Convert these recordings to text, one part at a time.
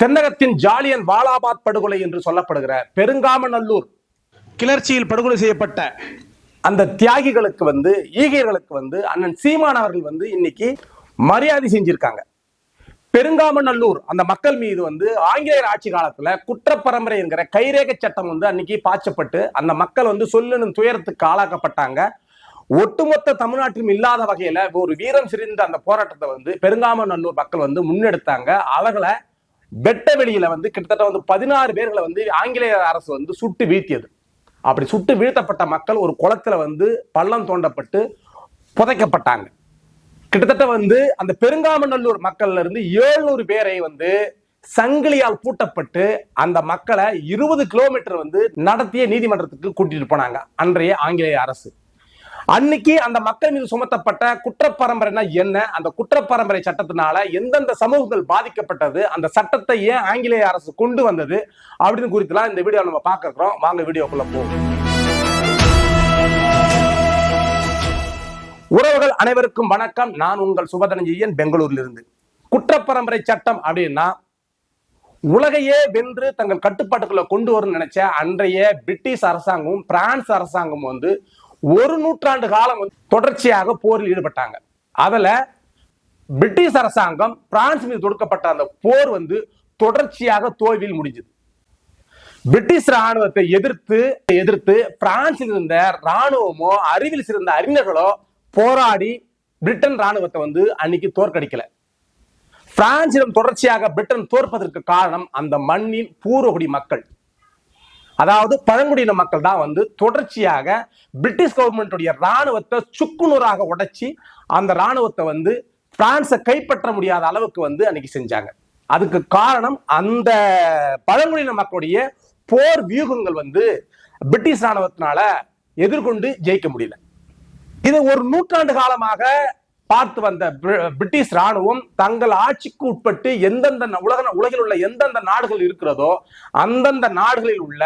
தென்னகத்தின் ஜாலியன் வாலாபாத் படுகொலை என்று சொல்லப்படுகிற பெருங்காமநல்லூர் கிளர்ச்சியில் படுகொலை செய்யப்பட்ட அந்த தியாகிகளுக்கு வந்து ஈகையர்களுக்கு வந்து அண்ணன் சீமான் அவர்கள் வந்து இன்னைக்கு மரியாதை செஞ்சிருக்காங்க. பெருங்காமநல்லூர் அந்த மக்கள் மீது வந்து ஆங்கிலேயர் ஆட்சி காலத்துல குற்றப்பரம்பரை என்கிற கைரேக சட்டம் வந்து அன்னைக்கு பாய்ச்சப்பட்டு அந்த மக்கள் வந்து சொல்லணும் துயரத்துக்கு ஆளாக்கப்பட்டாங்க. ஒட்டுமொத்த தமிழ்நாட்டிலும் இல்லாத வகையில ஒரு வீரம் சிரிந்த அந்த போராட்டத்தை வந்து பெருங்காமநல்லூர் மக்கள் வந்து முன்னெடுத்தாங்க. அவர்களை வெட்ட வெளியில வந்து கிட்டத்தட்ட வந்து பதினாறு பேர்களை வந்து ஆங்கிலேய அரசு வந்து சுட்டு வீழ்த்தியது. அப்படி சுட்டு வீழ்த்தப்பட்ட மக்கள் ஒரு குளத்துல வந்து பள்ளம் தோண்டப்பட்டு புதைக்கப்பட்டாங்க. கிட்டத்தட்ட வந்து அந்த பெருங்காமநல்லூர் மக்கள்ல இருந்து ஏழ்நூறு பேரை வந்து சங்கிலியால் பூட்டப்பட்டு அந்த மக்களை இருபது கிலோமீட்டர் வந்து நடத்திய நீதிமன்றத்துக்கு கூட்டிட்டு போனாங்க. அன்றைய ஆங்கிலேய அரசு. அன்னைக்கு அந்த மக்கள் மீது சுமத்தப்பட்ட குற்றப்பரம்பரைனா என்ன? அந்த குற்றப்பரம்பரை சட்டத்தினால எந்தெந்த சமூகங்கள் பாதிக்கப்பட்டது? அந்த சட்டத்தை ஏன் ஆங்கிலேய அரசு கொண்டு வந்தது? அப்படின்னு குறித்துலாம் இந்த வீடியோ நம்ம பார்க்கறோம். வாங்க வீடியோக்குள்ள போவோம். உறவுகள் அனைவருக்கும் வணக்கம். நான் உங்கள் சுபதனஞ்சயன் பெங்களூர்ல இருந்து. குற்றப்பரம்பரை சட்டம் அப்படின்னா உலகையே வென்று தங்கள் கட்டுப்பாட்டுக்குள்ள கொண்டு வரும் நினைச்ச அன்றைய பிரிட்டிஷ் அரசாங்கமும் பிரான்ஸ் அரசாங்கமும் வந்து ஒரு நூற்றாண்டு காலம் வந்து தொடர்ச்சியாக போரில் ஈடுபட்டாங்க. அதில் பிரிட்டிஷ் அரசாங்கம் பிரான்ஸ் மீது தொடுக்கப்பட்ட அந்த போர் வந்து தொடர்ச்சியாக தோல்வியில் முடிஞ்சது. பிரிட்டிஷ் ராணுவத்தை எதிர்த்து எதிர்த்து பிரான்சில் இருந்த ராணுவமோ அறிவில் சிறந்த அறிஞர்களோ போராடி பிரிட்டன் ராணுவத்தை வந்து அன்னைக்கு தோற்கடிக்கல. பிரான்சிடம் தொடர்ச்சியாக பிரிட்டன் தோற்பதற்கு காரணம் அந்த மண்ணின் பூர்வகுடி மக்கள். அதாவது பழங்குடியின மக்கள் தான் வந்து தொடர்ச்சியாக பிரிட்டிஷ் கவர்மெண்ட்டுடைய ராணுவத்தை சுக்குநூறாக உடைச்சி அந்த ராணுவத்தை வந்து பிரான்ஸை கைப்பற்ற முடியாத அளவுக்கு வந்து அன்னைக்கு செஞ்சாங்க. அதுக்கு காரணம் அந்த பழங்குடியின மக்களுடைய போர் வியூகங்கள் வந்து பிரிட்டிஷ் இராணுவத்தினால எதிர்கொண்டு ஜெயிக்க முடியல. இது ஒரு நூற்றாண்டு காலமாக பார்த்து வந்த பிரிட்டிஷ் ராணுவம் தங்கள் ஆட்சிக்கு உட்பட்டு எந்தெந்த உலக உலகில் உள்ள எந்தெந்த நாடுகள் இருக்கிறதோ அந்தந்த நாடுகளில் உள்ள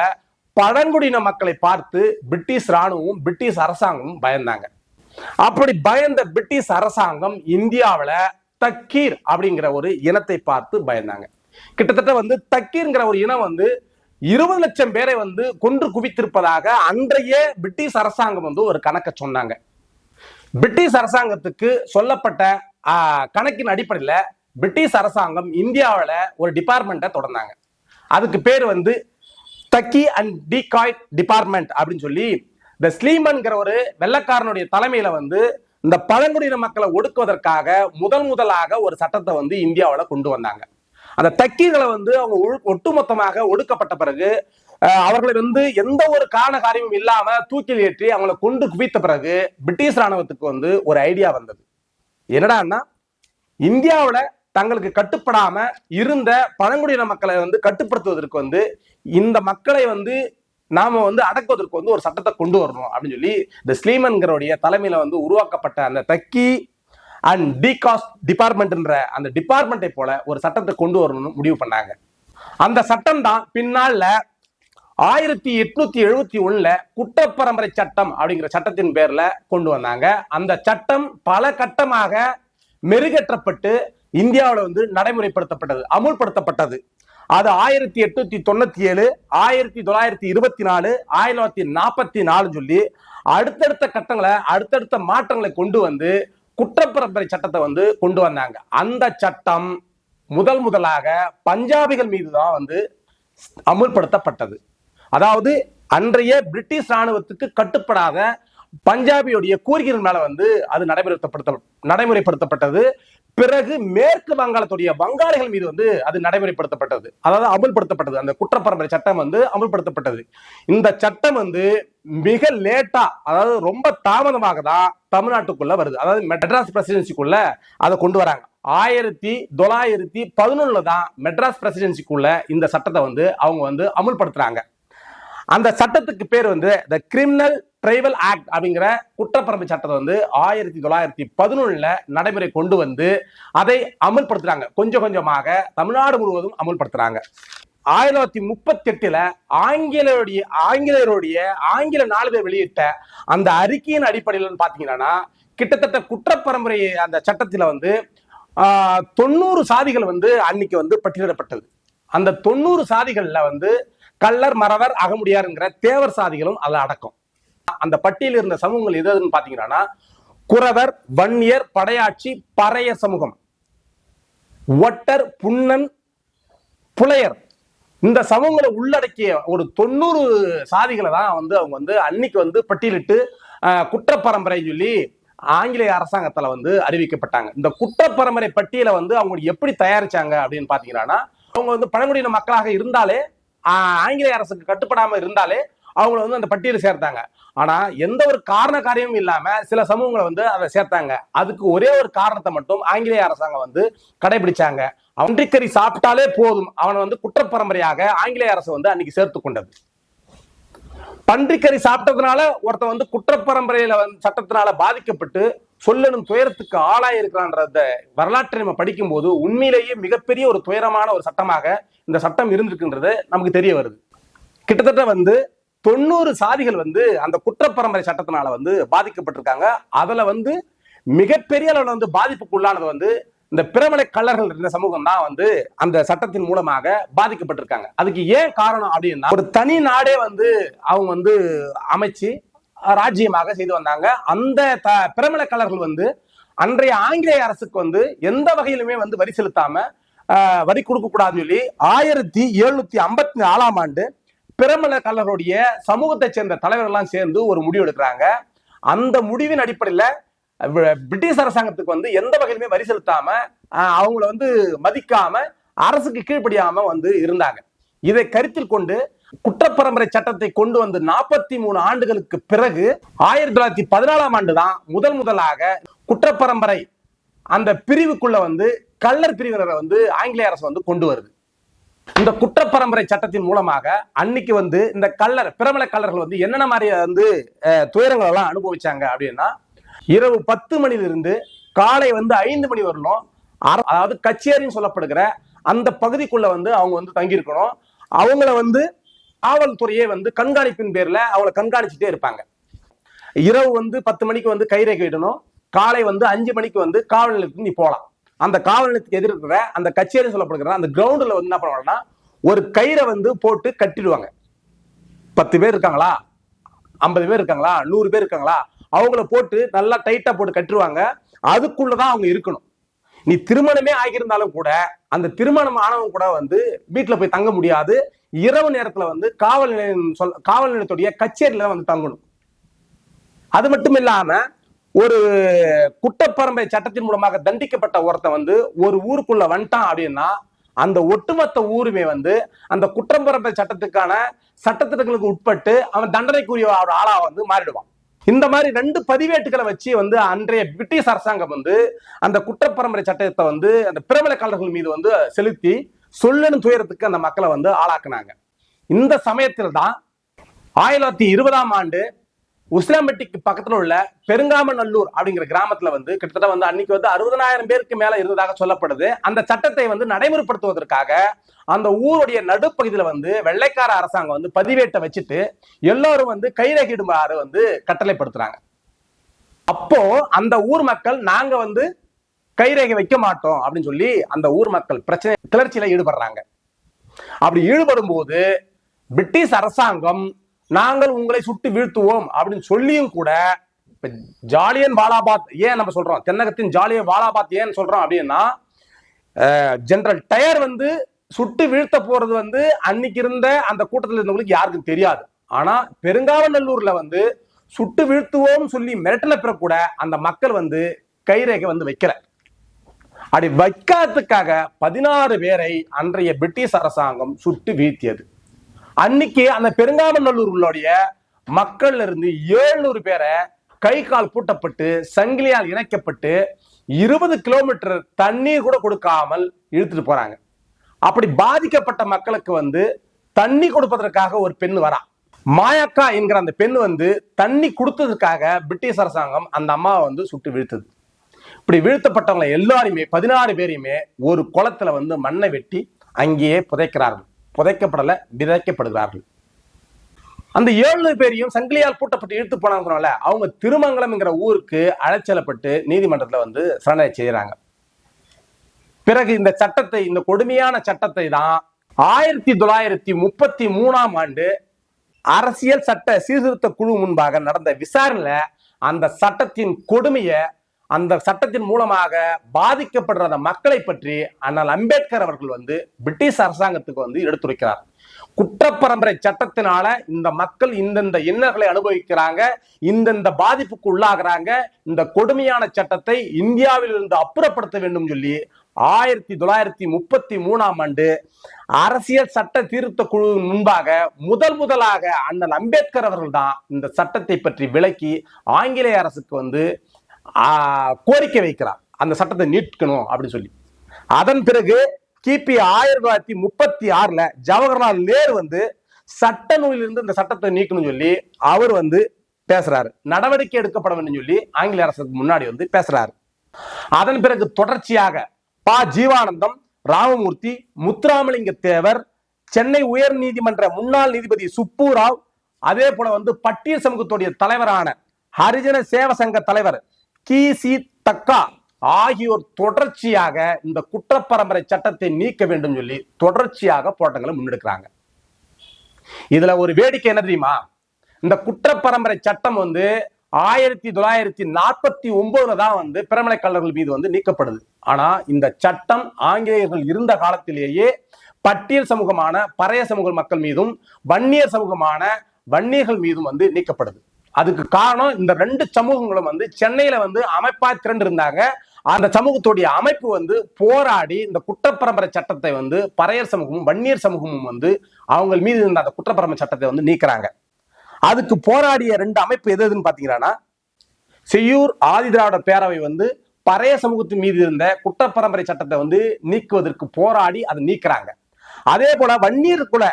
பழங்குடியின மக்களை பார்த்து பிரிட்டிஷ் ராணுவமும் பிரிட்டிஷ் அரசாங்கமும் பயந்தாங்க. அப்படி பயந்த பிரிட்டிஷ் அரசாங்கம் இந்தியாவில் தக்கீர் அப்படிங்கிற ஒரு இனத்தை பார்த்து பயந்தாங்க. கிட்டத்தட்ட வந்து தக்கீர்ங்கிற ஒரு இனம் வந்து இருபது லட்சம் பேரை வந்து கொன்று குவித்திருப்பதாக அன்றைய பிரிட்டிஷ் அரசாங்கம் வந்து ஒரு கணக்கை சொன்னாங்க. பிரிட்டிஷ் அரசாங்கத்துக்கு சொல்லப்பட்ட கணக்கின் அடிப்படையில் பிரிட்டிஷ் அரசாங்கம் இந்தியாவில் ஒரு டிபார்ட்மெண்ட்டை தொடர்ந்தாங்க. அதுக்கு பேர் வந்து தக்கி அண்ட் டிகாய் டிபார்ட்மெண்ட் அப்படின்னு சொல்லி இந்த ஸ்லீமன்கிற ஒரு வெள்ளக்காரனுடைய தலைமையில வந்து இந்த பழங்குடியின மக்களை ஒடுக்குவதற்காக முதல் முதலாக ஒரு சட்டத்தை வந்து இந்தியாவில் கொண்டு வந்தாங்க. அந்த தக்கீர்களை வந்து அவங்க ஒட்டுமொத்தமாக ஒடுக்கப்பட்ட பிறகு அவர்களை வந்து எந்த ஒரு காரண காரியமும் இல்லாம தூக்கில் ஏற்றி அவங்களை கொண்டு குவித்த பிறகு பிரிட்டிஷ் ராணுவத்துக்கு வந்து ஒரு ஐடியா வந்தது. என்னடான்னா இந்தியாவில் தங்களுக்கு கட்டுப்படாம இருந்த பழங்குடியின மக்களை வந்து கட்டுப்படுத்துவதற்கு வந்து இந்த மக்களை வந்து நாம வந்து அடக்குவதற்கு வந்து ஒரு சட்டத்தை கொண்டு வரணும் அப்படின்னு சொல்லி இந்த ஸ்லீமன்கருடைய தலைமையில வந்து உருவாக்கப்பட்ட அந்த தக்கி அண்ட் டிகாஸ்ட் டிபார்ட்மெண்ட்ன்ற அந்த டிபார்ட்மெண்ட்டை போல ஒரு சட்டத்தை கொண்டு வரணும்னு முடிவு பண்ணாங்க. அந்த சட்டம் தான் பின்னால ஆயிரத்தி எட்நூத்தி எழுபத்தி ஒண்ணுல குற்றப்பரம்பரை சட்டம் அப்படிங்கிற சட்டத்தின் பேர்ல கொண்டு வந்தாங்க. அந்த சட்டம் பல கட்டமாக மெருகேற்றப்பட்டு இந்தியாவில் வந்து நடைமுறைப்படுத்தப்பட்டது அமுல்படுத்தப்பட்டது. அது ஆயிரத்தி எட்நூத்தி தொண்ணூத்தி ஏழு ஆயிரத்தி தொள்ளாயிரத்தி இருபத்தி நாலு ஆயிரத்தி தொள்ளாயிரத்தி நாற்பத்தி நாலு சொல்லி அடுத்தடுத்த கட்டங்களை அடுத்தடுத்த மாற்றங்களை கொண்டு வந்து குற்றப்பரம்பரை சட்டத்தை வந்து கொண்டு வந்தாங்க. அந்த சட்டம் முதல் முதலாக பஞ்சாபிகள் மீது தான் வந்து அமுல்படுத்தப்பட்டது. அதாவது அன்றைய பிரிட்டிஷ் ராணுவத்துக்கு கட்டுப்படாத பஞ்சாபியுடைய கோரிக்கைகள் மேல வந்து அது நடைமுறைப்படுத்த நடைமுறைப்படுத்தப்பட்டது. பிறகு மேற்கு வங்காளத்துடைய வங்காளிகள் மீது வந்து அது நடைமுறைப்படுத்தப்பட்டது. அதாவது அமுல்படுத்தப்பட்டது. அந்த குற்றப்பரம்பரை சட்டம் வந்து அமுல்படுத்தப்பட்டது. இந்த சட்டம் வந்து மிக லேட்டா அதாவது ரொம்ப தாமதமாக தான் தமிழ்நாட்டுக்குள்ள வருது. அதாவது மெட்ராஸ் பிரசிடென்சிக்குள்ள அதை கொண்டு வராங்க. ஆயிரத்தி தொள்ளாயிரத்தி பதினொன்னுல தான் மெட்ராஸ் பிரசிடென்சிக்குள்ள இந்த சட்டத்தை வந்து அவங்க வந்து அமுல்படுத்துறாங்க. அந்த சட்டத்துக்கு பேர் வந்து த கிரிமினல் ட்ரைவல் ஆக்ட் அப்படிங்கிற குற்றப்பரம்பு சட்டத்தை வந்து ஆயிரத்தி தொள்ளாயிரத்தி பதினொன்னுல நடைமுறை கொண்டு வந்து அதை அமல்படுத்துறாங்க. கொஞ்சம் கொஞ்சமாக தமிழ்நாடு முழுவதும் அமல்படுத்துறாங்க. ஆயிரத்தி தொள்ளாயிரத்தி முப்பத்தி எட்டுல ஆங்கிலேயருடைய ஆங்கிலேயருடைய ஆங்கில நாளிதழ் வெளியிட்ட அந்த அறிக்கையின் அடிப்படையில் பாத்தீங்கன்னா கிட்டத்தட்ட குற்றப்பரம்பரை அந்த சட்டத்துல வந்து தொண்ணூறு சாதிகள் வந்து அன்னைக்கு வந்து பட்டியலிடப்பட்டது. அந்த தொண்ணூறு சாதிகள்ல வந்து கள்ளர் மறவர் அகமுடியாருங்கிற தேவர் சாதிகளும் அதில் அடக்கம். அந்த பட்டியலில் இருந்த சமூகங்கள் எது எதுன்னு பாத்தீங்கன்னா குறவர் வன்னியர் படையாட்சி பறைய சமூகம். ஒட்டர் புன்னன் புலையர். இந்த சமூகங்களை உள்ளடக்கிய ஒரு தொண்ணூறு சாதிகளை தான் வந்து அவங்க வந்து அன்னைக்கு வந்து பட்டியலிட்டு குற்றப்பரம்பரை சொல்லி ஆங்கிலேய அரசாங்கத்துல வந்து அறிவிக்கப்பட்டாங்க. இந்த குற்றப்பரம்பரை பட்டியலை வந்து அவங்க எப்படி தயாரிச்சாங்க அப்படின்னு பாத்தீங்கன்னா அவங்க வந்து பழங்குடியின மக்களாக இருந்தாலே ஆங்கிலேய அரசுக்கு கட்டுப்படாமல் இருந்தாலே அவங்கள வந்து அந்த பட்டியலில் சேர்த்தாங்க. ஆனா எந்த ஒரு காரண காரியமும் இல்லாம சில சமூகங்களை வந்து அதை சேர்த்தாங்க. அதுக்கு ஒரே ஒரு காரணத்தை மட்டும் ஆங்கிலேய அரசாங்கம் வந்து கடைபிடிச்சாங்க. அன்றிக்கறி சாப்பிட்டாலே போதும். அவனை வந்து குற்றப்பரம்பரையாக ஆங்கிலேய அரசு வந்து அன்னைக்கு சேர்த்து கொண்டது. பன்றிக்கறி சாப்பிட்டதுனால ஒருத்தன் வந்து குற்றப்பரம்பரையில வந்து சட்டத்தினால பாதிக்கப்பட்டு சொல்லணும் துயரத்துக்கு ஆளாயிருக்கிறான்றத வரலாற்றை நம்ம படிக்கும்போது உண்மையிலேயே மிகப்பெரிய ஒரு துயரமான ஒரு சட்டமாக இந்த சட்டம் இருந்திருக்குன்றது நமக்கு தெரிய வருது. கிட்டத்தட்ட வந்து தொண்ணூறு சாதிகள் வந்து அந்த குற்றப்பரம்பரை சட்டத்தினால வந்து பாதிக்கப்பட்டிருக்காங்க. அதுல வந்து மிகப்பெரிய அளவில் வந்து பாதிப்புக்குள்ளானது வந்து இந்த பிரமலை கள்ளர்கள் இருந்த சமூகம் தான் வந்து அந்த சட்டத்தின் மூலமாக பாதிக்கப்பட்டிருக்காங்க. அதுக்கு ஏன் காரணம் அப்படின்னா ஒரு தனி நாடே வந்து அவங்க வந்து அமைச்சு ராஜ்யமாக செய்து வந்தாங்க. அந்த த பிரமலை கலர்கள் வந்து அன்றைய ஆங்கிலேய அரசுக்கு வந்து எந்த வகையிலுமே வந்து வரி செலுத்தாம ஆஹ், வரி கொடுக்க கூடாது சொல்லி ஆயிரத்தி எழுநூத்தி ஐம்பத்தி நாலாம் ஆண்டு பிரமல கல்லருடைய சமூகத்தை சேர்ந்த தலைவர்கள்லாம் சேர்ந்து ஒரு முடிவு எடுக்கிறாங்க. அந்த முடிவின் அடிப்படையில பிரிட்டிஷ் அரசாங்கத்துக்கு வந்து எந்த வகையிலுமே வரி செலுத்தாம அவங்கள வந்து மதிக்காம அரசுக்கு கீழ்ப்படியாம வந்து இருந்தாங்க. இதை கருத்தில் கொண்டு குற்றப்பரம்பரை சட்டத்தை கொண்டு வந்து நாற்பத்தி மூணு ஆண்டுகளுக்கு பிறகு ஆயிரத்தி தொள்ளாயிரத்தி பதினாலாம் ஆண்டு தான் முதல் முதலாக குற்றப்பரம்பரை அந்த பிரிவுக்குள்ள வந்து கள்ளர் பிரிவினரை வந்து ஆங்கிலேய அரசு வந்து கொண்டு வருது. இந்த குற்றப்பரம்பரை சட்டத்தின் மூலமாக அன்னைக்கு வந்து இந்த கல்லர் பிரபல கல்லர்கள் வந்து என்னென்ன மாதிரி வந்து துயரங்கள் எல்லாம் அனுபவிச்சாங்க அப்படின்னா இரவு பத்து மணிலிருந்து காலை வந்து ஐந்து மணி வரலும் அதாவது கச்சேரின்னு சொல்லப்படுகிற அந்த பகுதிக்குள்ள வந்து அவங்க வந்து தங்கியிருக்கணும். அவங்கள வந்து காவல்துறையே வந்து கண்காணிப்பின் பேர்ல அவங்கள கண்காணிச்சுட்டே இருப்பாங்க. இரவு வந்து பத்து மணிக்கு வந்து கைரேகை இடணும். காலை வந்து அஞ்சு மணிக்கு வந்து காவல் நிலையத்துக்கு நீ போகலாம் அந்த காவல் நிலையத்துக்கு எதிர்க்கிற அந்த கச்சேரி சொல்லப்படுகிற அந்த கிரவுண்டில் வந்து என்ன பண்ணுவாங்கன்னா ஒரு கயிறை வந்து போட்டு கட்டிடுவாங்க. பத்து பேர் இருக்காங்களா? ஐம்பது பேர் இருக்காங்களா? நூறு பேர் இருக்காங்களா? அவங்கள போட்டு நல்லா டைட்டா போட்டு கட்டிடுவாங்க. அதுக்குள்ளதான் அவங்க இருக்கணும். நீ திருமணமே ஆகியிருந்தாலும் கூட அந்த திருமணம் ஆனவங்க கூட வந்து வீட்டுல போய் தங்க முடியாது. இரவு நேரத்துல வந்து காவல் நிலையம் சொல் காவல் நிலையத்துடைய கச்சேரியில வந்து தங்கணும். அது மட்டும் இல்லாம ஒரு குட்டப்பரம்பை சட்டத்தின் மூலமாக தண்டிக்கப்பட்ட ஒருத்தன் வந்து ஒரு ஊருக்குள்ள வந்துட்டான் அப்படின்னா அந்த ஒட்டுமொத்த ஊருமே வந்து அந்த குற்றம்பரம்பை சட்டத்துக்கான சட்டத்திட்டங்களுக்கு உட்பட்டு அவன் தண்டனைக்குரிய ஒரு ஆளா வந்து மாறிடுவான். இந்த மாதிரி ரெண்டு பதிவேட்டுகளை வச்சு வந்து அன்றைய பிரிட்டிஷ் அரசாங்கம் வந்து அந்த குற்றப்பரம்பரை சட்டத்தை வந்து அந்த பிரபல மீது வந்து செலுத்தி சொல்லணும் துயரத்துக்கு அந்த மக்களை வந்து ஆளாக்குனாங்க. இந்த சமயத்தில் தான் ஆயிரத்தி இருபதாம் ஆண்டு உஸ்லாம்பட்டிக்கு பக்கத்துல உள்ள பெருங்காமநல்லூர் அப்படிங்கிற கிராமத்துல வந்து கிட்டத்தட்ட வந்து அன்னைக்கு வந்து அறுபதனாயிரம் பேருக்கு மேல இருந்ததாக சொல்லப்படுது. அந்த சட்டத்தை வந்து நடைமுறைப்படுத்துவதற்காக அந்த ஊருடைய நடுப்பகுதியில வந்து வெள்ளைக்கார அரசாங்கம் வந்து பதிவேட்டை வச்சுட்டு எல்லாரும் வந்து கைரகிடுமாறு வந்து கட்டளைப்படுத்துறாங்க. அப்போ அந்த ஊர் மக்கள் நாங்க வந்து கைரேகை வைக்க மாட்டோம் அப்படின்னு சொல்லி அந்த ஊர் மக்கள் பிரச்சனை கிளர்ச்சியில ஈடுபடுறாங்க. அப்படி ஈடுபடும் போது பிரிட்டிஷ் அரசாங்கம் நாங்கள் உங்களை சுட்டு வீழ்த்துவோம் அப்படின்னு சொல்லியும் கூட இப்ப ஜாலியன் வாலாபாத் ஏன் நம்ம சொல்றோம்? தென்னகத்தின் ஜாலியன் வாலாபாத் ஏன் சொல்றோம் அப்படின்னா ஜெனரல் டயர் வந்து சுட்டு வீழ்த்த போறது வந்து அன்னைக்கு இருந்த அந்த கூட்டத்தில் இருந்தவங்களுக்கு யாருக்கும் தெரியாது. ஆனா பெருங்காவநல்லூர்ல வந்து சுட்டு வீழ்த்துவோம் சொல்லி மிரட்டல பிறகு கூட அந்த மக்கள் வந்து கைரேகை வந்து வைக்கிற அப்படி வைக்காததுக்காக பதினாறு பேரை அன்றைய பிரிட்டிஷ் அரசாங்கம் சுட்டு வீழ்த்தியது. அன்னைக்கு அந்த பெருங்காமநல்லூர்களுடைய மக்கள்ல இருந்து ஏழுநூறு பேரை கை கால் பூட்டப்பட்டு சங்கிலியால் இணைக்கப்பட்டு இருபது கிலோமீட்டர் தண்ணீர் கூட கொடுக்காமல் இழுத்துட்டு போறாங்க. அப்படி பாதிக்கப்பட்ட மக்களுக்கு வந்து தண்ணி கொடுப்பதற்காக ஒரு பெண் வரா. மாயக்கா என்கிற அந்த பெண் வந்து தண்ணி கொடுத்ததுக்காக பிரிட்டிஷ் அரசாங்கம் அந்த அம்மாவை வந்து சுட்டு வீழ்த்தது. இப்படி வீழ்த்தப்பட்டவங்களை எல்லாருமே பதினாறு பேரையுமே ஒரு குளத்துல வந்து மண்ணை வெட்டி அங்கேயே புதைக்கிறார்கள். புதைக்கப்படல விதைக்கப்படுகிறார்கள். அந்த ஏழு பேரையும் சங்கிலியால் பூட்டப்பட்டு இழுத்து போனாங்கனால அவங்க திருமங்கலம்ங்கிற ஊருக்கு அழைச்சலப்பட்டு நீதிமன்றத்தில் வந்து சரணடை செய்கிறாங்க பிறகு இந்த சட்டத்தை இந்த கொடுமையான சட்டத்தை தான் ஆயிரத்தி தொள்ளாயிரத்தி முப்பத்தி மூணாம் ஆண்டு அரசியல் சட்ட சீர்திருத்த குழு முன்பாக நடந்த விசாரணையில அந்த சட்டத்தின் கொடுமையை அந்த சட்டத்தின் மூலமாக பாதிக்கப்படுற அந்த மக்களை பற்றி அண்ணல் அம்பேத்கர் அவர்கள் வந்து பிரிட்டிஷ் அரசாங்கத்துக்கு வந்து எடுத்துரைக்கிறார். குற்றப்பரம்பரை சட்டத்தினால இந்த மக்கள் இந்தந்த இன்னல்களை அனுபவிக்கிறாங்க இந்தந்த பாதிப்புக்கு உள்ளாகிறாங்க இந்த கொடுமையான சட்டத்தை இந்தியாவில் இருந்து அப்புறப்படுத்த வேண்டும் சொல்லி ஆயிரத்தி தொள்ளாயிரத்தி முப்பத்தி மூணாம் ஆண்டு அரசியல் சட்ட திருத்த குழு முன்பாக முதல் முதலாக அண்ணன் அம்பேத்கர் அவர்கள் தான் இந்த சட்டத்தை பற்றி விளக்கி ஆங்கிலேய அரசுக்கு வந்து கோரிக்கை வைக்கிறார். அந்த சட்டத்தை நீட்கணும் அப்படின்னு சொல்லி. அதன் பிறகு கிபி ஆயிரத்தி தொள்ளாயிரத்தி முப்பத்தி ஆறுல ஜவஹர்லால் நேரு வந்து சட்ட நூலிலிருந்து இந்த சட்டத்தை நீக்கணும்னு சொல்லி அவர் வந்து பேசுறாரு. நடவடிக்கை எடுக்கப்பட வேண்டும் சொல்லி ஆங்கில அரசுக்கு முன்னாடி வந்து பேசுறாரு. அதன் பிறகு தொடர்ச்சியாக ப. ஜீவானந்தம் ராமமூர்த்தி முத்துராமலிங்க தேவர் சென்னை உயர் நீதிமன்ற முன்னாள் நீதிபதி சுப்பு ராவ் அதே போல வந்து பட்டியல் சமூகத்துடைய தலைவரான ஹரிஜன சேவ சங்க தலைவர் கி சி தக்கா ஆகியோர் தொடர்ச்சியாக இந்த குற்றப்பரம்பரை சட்டத்தை நீக்க வேண்டும் சொல்லி தொடர்ச்சியாக போராட்டங்களை முன்னெடுக்கிறாங்க. இதுல ஒரு வேடிக்கை என்ன தெரியுமா? இந்த குற்றப்பரம்பரை சட்டம் வந்து ஆயிரத்தி தொள்ளாயிரத்தி நாற்பத்தி ஒன்பதுல தான் வந்து பிரமலை கல்லர்கள் மீது வந்து நீக்கப்படுது. ஆனா இந்த சட்டம் ஆங்கிலேயர்கள் இருந்த காலத்திலேயே பட்டியல் சமூகமான பறைய சமூக மக்கள் மீதும் வன்னியர் சமூகமான வன்னியர்கள் மீதும் வந்து நீக்கப்படுது. அதுக்கு காரணம் இந்த ரெண்டு சமூகங்களும் வந்து சென்னையில வந்து அமைப்பா திரண்டு இருந்தாங்க அந்த சமூகத்துடைய அமைப்பு வந்து போராடி இந்த குற்றப்பரம்பரை சட்டத்தை வந்து பறையர் சமூகமும் வன்னியர் சமூகமும் வந்து அவங்க மீது இருந்த அந்த குற்றப்பரம்பரை சட்டத்தை வந்து நீக்குறாங்க. அதுக்கு போராடிய ரெண்டு அமைப்பு எது எதுன்னு பாத்தீங்கன்னா செய்யூர் ஆதிதிராவிட பேரவை வந்து பறைய சமூகத்தின் மீது இருந்த குற்றப்பரம்பரை சட்டத்தை வந்து நீக்குவதற்கு போராடி அதை நீக்குறாங்க. அதே போல வன்னியர் குல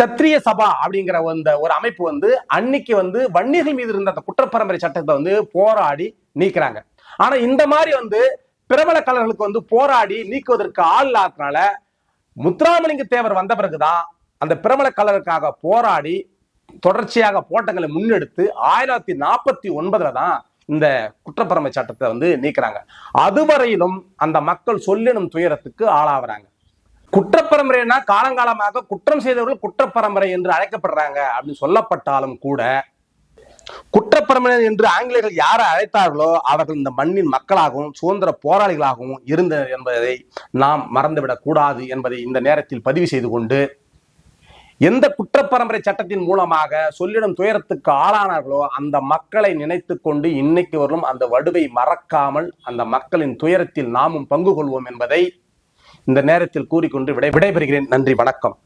சத்திரிய சபா அப்படிங்கிற அந்த ஒரு அமைப்பு வந்து அன்னைக்கு வந்து வன்னியர்கள் மீது இருந்த அந்த குற்றப்பரம்பரை சட்டத்தை வந்து போராடி நீக்குறாங்க. ஆனா இந்த மாதிரி வந்து பிரபல கலர்களுக்கு வந்து போராடி நீக்குவதற்கு ஆள் இல்லாதனால முத்துராமலிங்க தேவர் வந்த பிறகுதான் அந்த பிரபல கலருக்காக போராடி தொடர்ச்சியாக போட்டங்களை முன்னெடுத்து ஆயிரத்தி நாற்பத்தி ஒன்பதுல தான் இந்த குற்றப்பரம்பரை சட்டத்தை வந்து நீக்கிறாங்க. அதுவரையிலும் அந்த மக்கள் சொல்லினும் துயரத்துக்கு ஆளாகிறாங்க. குற்றப்பரம்பரைனா காலங்காலமாக குற்றம் செய்தவர்கள் குற்றப்பரம்பரை என்று அழைக்கப்படுறாங்க அப்படின்னு சொல்லப்பட்டாலும் கூட குற்றப்பரம்பரை என்று ஆங்கிலேயர்கள் யாரை அழைத்தார்களோ அவர்கள் இந்த மண்ணின் மக்களாகவும் சுதந்திர போராளிகளாகவும் இருந்தனர் என்பதை நாம் மறந்துவிடக் கூடாது என்பதை இந்த நேரத்தில் பதிவு செய்து கொண்டு எந்த குற்றப்பரம்பரை சட்டத்தின் மூலமாக சொல்லிடும் துயரத்துக்கு ஆளானார்களோ அந்த மக்களை நினைத்து கொண்டு இன்னைக்கு வரும் அந்த வடுவை மறக்காமல் அந்த மக்களின் துயரத்தில் நாமும் பங்கு கொள்வோம் என்பதை இந்த நேரத்தில் கூறிக்கொண்டு விடை விடைபெறுகிறேன். நன்றி வணக்கம்.